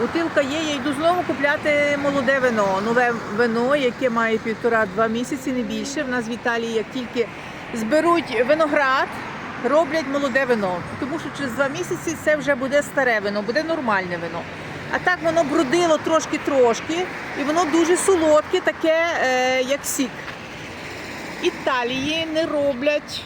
Бутилка є, я йду знову купляти молоде вино. Нове вино, яке має півтора-два місяці, не більше. В нас в Італії, як тільки зберуть виноград, роблять молоде вино. Тому що через два місяці це вже буде старе вино, буде нормальне вино. А так воно брудило трошки-трошки, і воно дуже солодке, таке, е, як сік. Італії не роблять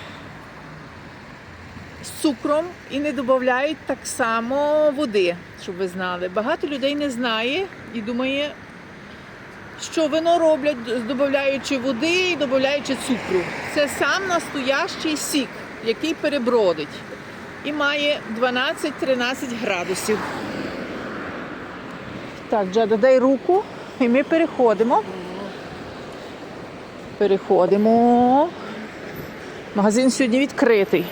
цукром і не додають так само води, щоб ви знали. Багато людей не знає і думає, що вино роблять, додаючи води і додаючи цукру. Це сам настоящий сік, який перебродить і має 12-13 градусів. Так, Джада, дай руку, і ми переходимо. Переходимо. Магазин сьогодні відкритий.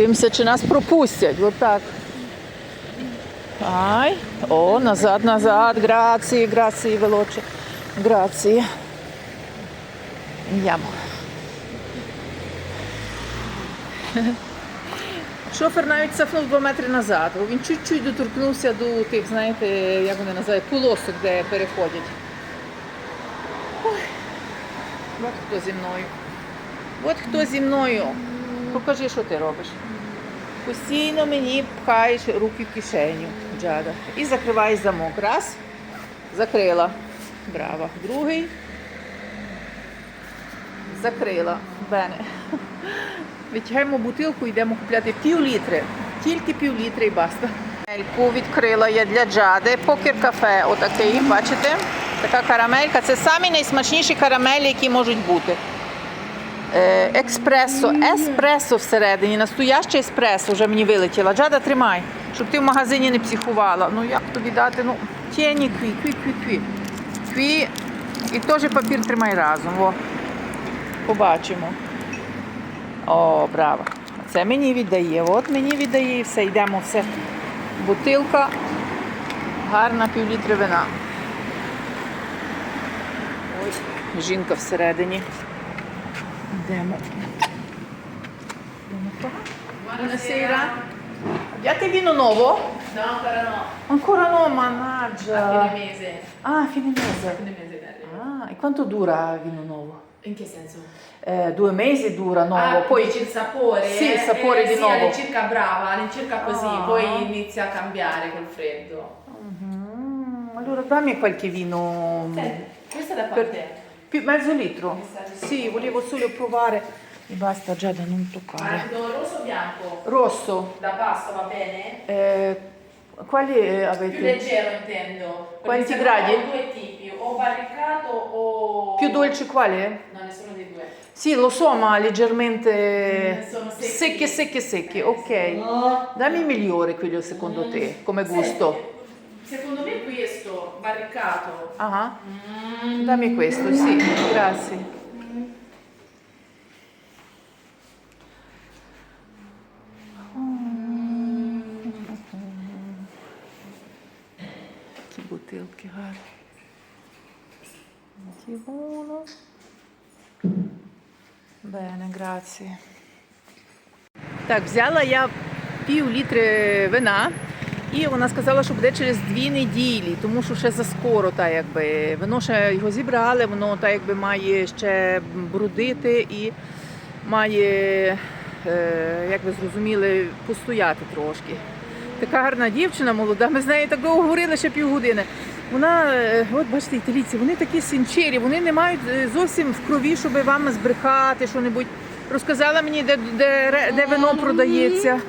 Подивимося, чи нас пропустять. Отак. Ай. О, назад, назад. Грації, грації, велоче. Грації. Andiamo. Шофер навіть сахнув два метри назад. бо Він чуть-чуть доторкнувся до тих, знаєте, як вони називають, полосок, де переходять. Ой. От хто зі мною. От хто зі мною. Покажи, що ти робиш. Постійно мені пхаєш руки в кишеню, Джада. І закриваєш замок. Раз. Закрила. Браво. Другий. Закрила. Бене. Витягаємо бутилку, йдемо купляти пів літри. Тільки пів літри і баста. Карамельку відкрила я для Джади. Покер кафе. Отакий, бачите? Така карамелька. Це самі найсмачніші карамелі, які можуть бути. Експресо, еспресо всередині, настояще еспресо вже мені вилетіло. Джада, тримай, щоб ти в магазині не психувала. Ну як тобі дати? Ну, тіні кві, кві, кві, кві. Кві. І теж папір тримай разом. О. Побачимо. О, браво. Це мені віддає. От мені віддає і все, йдемо все. Бутилка. Гарна півлітри вина. Ой, жінка всередині. Andiamo. Andiamo qua. Buonasera. Abbiate vino nuovo? No, ancora no. Ancora no, mannaggia. A fine mese. Ah, a fine mese. A fine mese ah, e quanto dura il vino nuovo? In che senso? Eh, due mesi dura nuovo, ah, poi il sapore. Sì, il sapore eh, di sì, nuovo. all'incirca brava, all'incirca così, ah. poi inizia a cambiare col freddo. Uh-huh. Allora dammi qualche vino. Mm, Senti, questa è da parte. Per... Più- mezzo litro? Sì, volevo solo provare. E basta Giada, non toccare. Marido rosso o bianco? Rosso. Da pasto va bene? Eh, quali eh, Più avete? leggero intendo. Quanti gradi? Ho due tipi, o barricato o... Più dolce quale? No, nessuno dei due. Sì, lo so, ma leggermente Mm, secchi. secchi, secchi, secchi. Eh, Ok. Dammi il migliore quello secondo te, come gusto. Senti, Secondo me barricato. Ah, Mm. dammi questo, sì, grazie. Які бутилки гарні. Дівоно. Бене, граціє. Так, взяла я пів літри вина, і вона сказала, що буде через дві неділі, тому що ще заскоро, та якби вино ще його зібрали, воно та якби має ще брудити і має, е, як ви зрозуміли, постояти трошки. Така гарна дівчина молода. Ми з нею так довго говорили ще півгодини. Вона, е, от бачите, італійці, вони такі синчері, вони не мають е, зовсім в крові, щоб вам збрехати що-небудь. Розказала мені, де, де, де вино продається.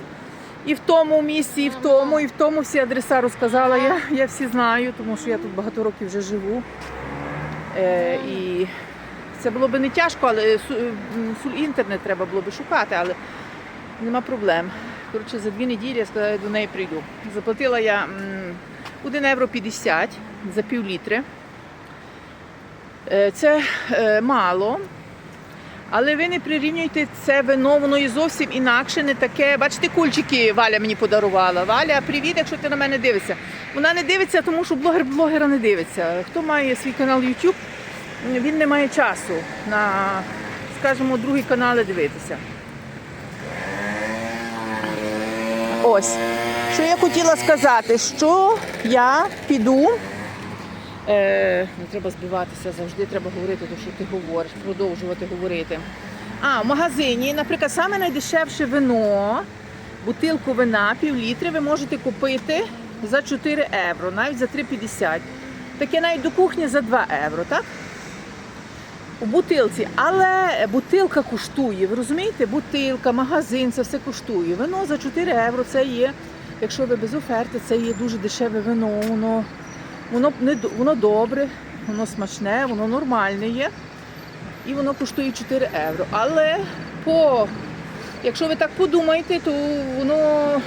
І в тому місці, і в тому, і в тому всі адреса розказала. Я, я всі знаю, тому що я тут багато років вже живу. Е, і це було б не тяжко, але інтернет треба було б шукати, але нема проблем. Коротше, за дві неділі я сказала, до неї прийду. Заплатила я м, 1 євро 50 за пів літри. Е, Це е, мало. Але ви не прирівнюйте це вино, воно і зовсім інакше, не таке. Бачите, кульчики Валя мені подарувала. Валя, привіт, якщо ти на мене дивишся. Вона не дивиться, тому що блогер блогера не дивиться. Хто має свій канал YouTube, він не має часу на скажімо, другі канали дивитися. Ось. Що я хотіла сказати, що я піду. Е, не треба збиватися, завжди треба говорити те, що ти говориш, продовжувати говорити. А, в магазині, наприклад, саме найдешевше вино, бутилку вина, пів літри, ви можете купити за 4 євро, навіть за 3,50. Таке навіть до кухні за 2 євро, так? У бутилці, але бутилка коштує, ви розумієте? Бутилка, магазин, це все коштує. Вино за 4 євро це є, якщо ви без оферти, це є дуже дешеве вино. Воно, воно, не, воно добре, воно смачне, воно нормальне є. І воно коштує 4 євро. Але по, якщо ви так подумаєте, то воно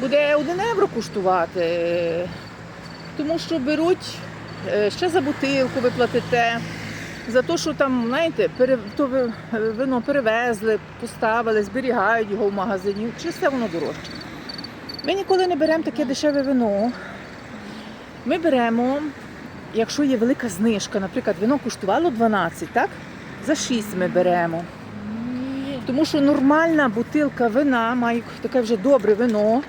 буде 1 євро коштувати. Тому що беруть е, ще за бутилку ви платите. За те, що там, знаєте, то е, вино перевезли, поставили, зберігають його в магазині. Чи все воно дорожче? Ми ніколи не беремо таке дешеве вино. Ми беремо, якщо є велика знижка, наприклад, вино коштувало 12, так? За 6 ми беремо. Тому що нормальна бутилка вина має таке вже добре вино.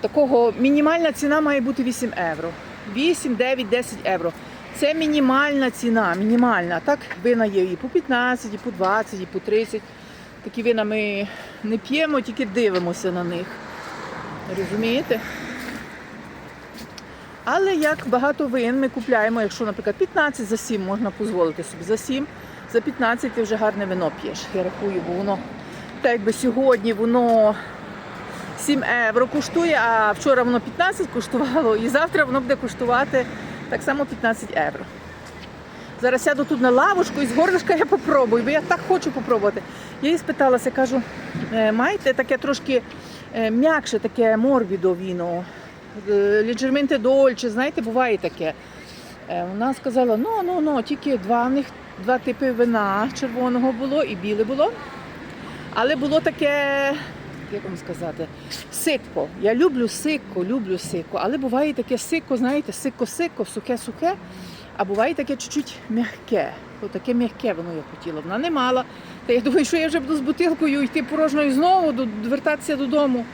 Такого мінімальна ціна має бути 8 євро. 8, 9, 10 євро. Це мінімальна ціна, мінімальна. Так, вина є і по 15, і по 20, і по 30. Такі вина ми не п'ємо, тільки дивимося на них. Розумієте? Але як багато вин ми купляємо, якщо, наприклад, 15 за 7 можна дозволити собі за 7, за 15 ти вже гарне вино п'єш. Я рахую, бо воно так якби сьогодні воно 7 євро коштує, а вчора воно 15 коштувало, і завтра воно буде коштувати так само 15 євро. Зараз сяду тут на лавочку і з горлишка я попробую, бо я так хочу попробувати. Я їй спиталася, кажу, «Е, маєте таке трошки е, м'якше, таке морбідо віно, ліджерменте дольче, знаєте, буває таке. Е, Вона сказала, ну, ну, ну, тільки два два типи вина червоного було і біле було. Але було таке, як вам сказати, ситко. Я люблю ситко, люблю ситко, але буває таке ситко, знаєте, ситко-ситко, сухе-сухе, а буває таке чуть-чуть м'яке. Отаке м'яке воно я хотіла. Вона не мала. Та я думаю, що я вже буду з бутилкою йти порожньою знову, вертатися додому.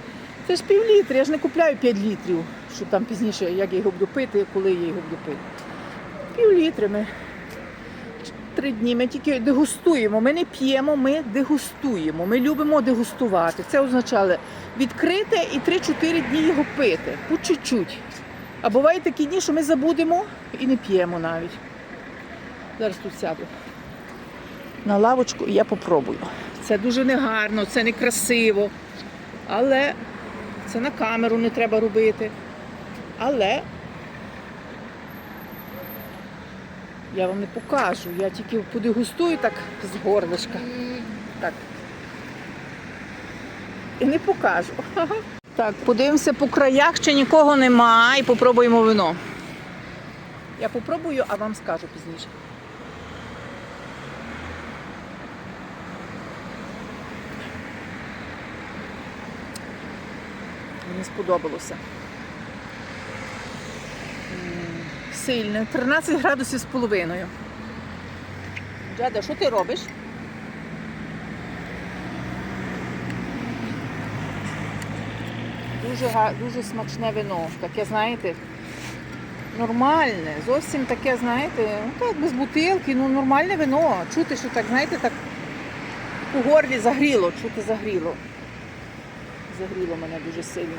Це ж пів я ж не купляю 5 літрів, щоб там пізніше, як я його буду пити, коли я його буду пити. Пів ми. Три дні ми тільки дегустуємо. Ми не п'ємо, ми дегустуємо. Ми любимо дегустувати. Це означає відкрити і 3-4 дні його пити. По чуть-чуть. А бувають такі дні, що ми забудемо і не п'ємо навіть. Зараз тут сяду на лавочку і я попробую. Це дуже негарно, це не красиво. Але це на камеру не треба робити. Але я вам не покажу. Я тільки подегустую так з горлишка. Так. І не покажу. Так, подивимося по краях, ще нікого нема, і попробуємо вино. Я попробую, а вам скажу пізніше. Мені сподобалося. Сильне. 13 градусів з половиною. Джада, що ти робиш? Дуже, дуже смачне вино. Таке, знаєте, нормальне. Зовсім таке, знаєте, ну так, без бутилки, ну нормальне вино. Чути, що так, знаєте, так у горлі загріло, чути загріло. Загріло мене дуже сильно.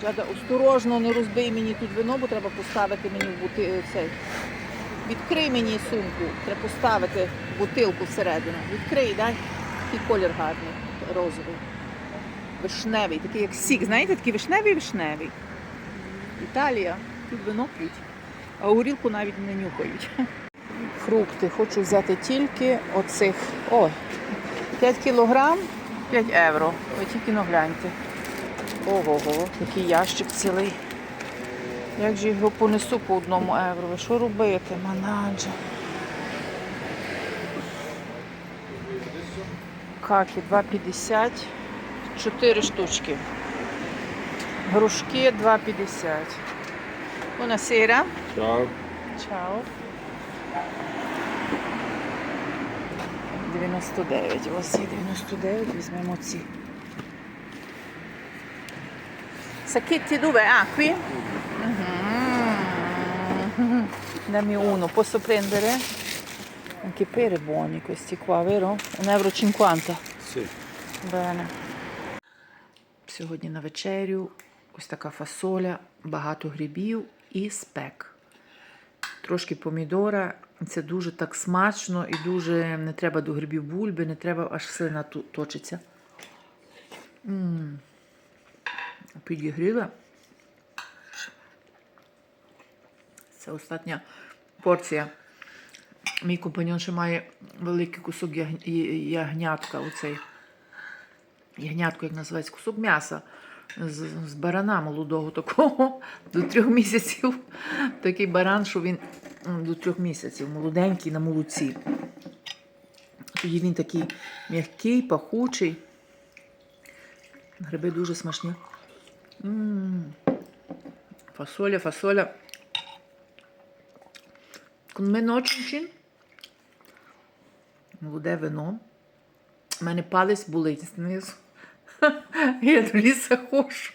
Джада, осторожно, не розбий мені тут вино, бо треба поставити мені в бути... цей. Відкрий мені сумку, треба поставити бутилку всередину. Відкрий, дай. Такий колір гарний, розовий. Вишневий, такий як сік. Знаєте, такий вишневий вишневий. Італія, тут вино п'ють, а горілку навіть не нюхають. Фрукти хочу взяти тільки оцих. О, 5 кілограм, 5 євро. Ви тільки ну гляньте. Ого-го, який ящик цілий. Як же його понесу по одному євро? Ви Що робити, манадже? Каки 2,50. 4 штучки. Грушки 2,50. Buonasera. Ciao. Ciao. 99. Ось є 99, візьмемо ці. Sacchetti dove? Ah, qui? Mhm. Dammi uno, posso prendere? Anche pere buoni questi qua, vero? 1,50 euro. Sì. Бене. Сьогодні на вечерю ось така фасоля, багато грибів і спек. Трошки помідора. Це дуже так смачно і дуже не треба до грибів бульби, не треба аж слина ту- точиться. Підігріла. Це остання порція. Мій компаньон ще має великий кусок ягн- ягнятка. Оцей ягнятко, як називається, кусок м'яса з, з барана молодого такого до трьох місяців. Такий баран, що він до трьох місяців, молоденький на молоці. Тоді він такий м'який, пахучий. Гриби дуже смачні. М. Фасоля, фасоля. Con me очень Молоде вино. У мене палець болить знизу. Я до ліса ходжу.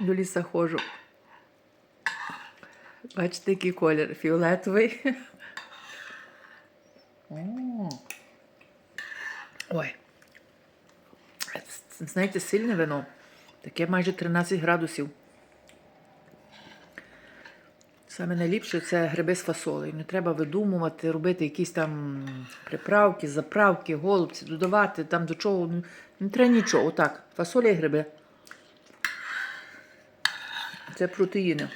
До ліса ходжу. Бачите, який колір фіолетовий. Ой. Знаєте, сильне вино. Таке майже 13 градусів. Саме найліпше це гриби з фасолею. Не треба видумувати, робити якісь там приправки, заправки, голубці, додавати там до чого. Ну, Не треба нічого. Отак. Фасоля і гриби. Це протеїни.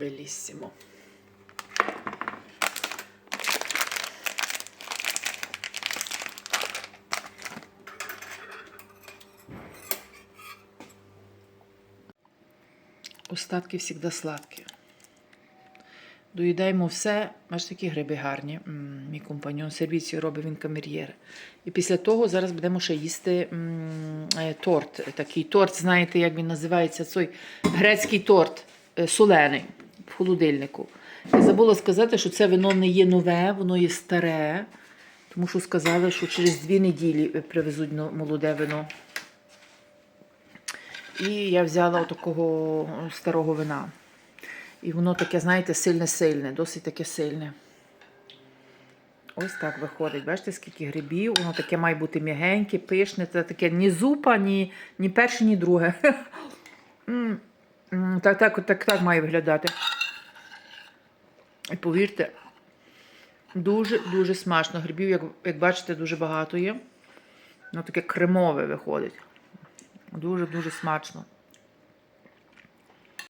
Беліссимо. Остатки завжди сладкі. Доїдаємо все, аж такі гриби гарні. Мій компаньон сервіцію робить він камер'єр. І після того зараз будемо ще їсти е, торт. Такий торт, знаєте, як він називається? Цей грецький торт е, солений в холодильнику. Я забула сказати, що це вино не є нове, воно є старе, тому що сказали, що через дві неділі е, привезуть молоде вино. І я взяла такого старого вина. І воно таке, знаєте, сильне-сильне, досить таке сильне. Ось так виходить. Бачите, скільки грибів, воно таке має бути м'ягеньке, пишне. Це таке ні зупа, ні, ні перше, ні друге. Так, так, так, так має виглядати. І повірте, дуже-дуже смачно. Грибів, як, як бачите, дуже багато є. Воно таке кремове виходить. Дуже-дуже смачно.